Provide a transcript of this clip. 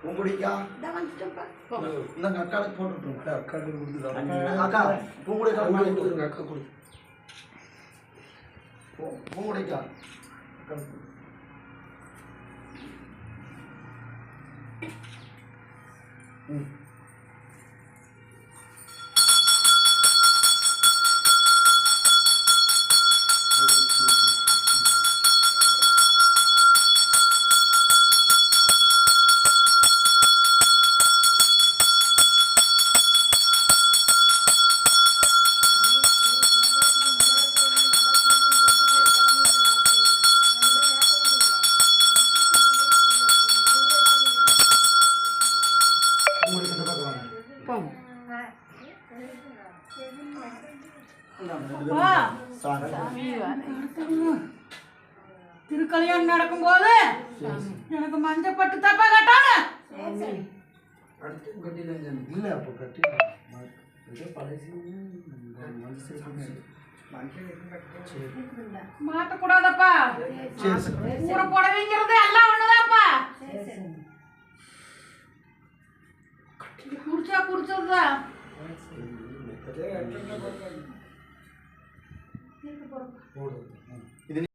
பூங்குடிக்கா? இந்தாங்க அக்காளுக்கு போட்டுவிட்டுருங்க. அக்காவுக்கு கொடுத்துருக்காங்க அக்கா பூங்குடிக்கா கொடுத்துருங்க அக்கா கொடுத்து பூங்குடிக்கா. அக்காளுக்கு. ம். போங்க. திருக்கல்யாணம் நடக்கும்போது எனக்கு மஞ்சள் பட்டு தப்பா கட்டானு இல்லை அப்போ கட்டி மாட்டக்கூடாதப்பா. ஊற புடவைங்கிறது எல்லாம் குடிச்சா குடிச்சதுதான். இது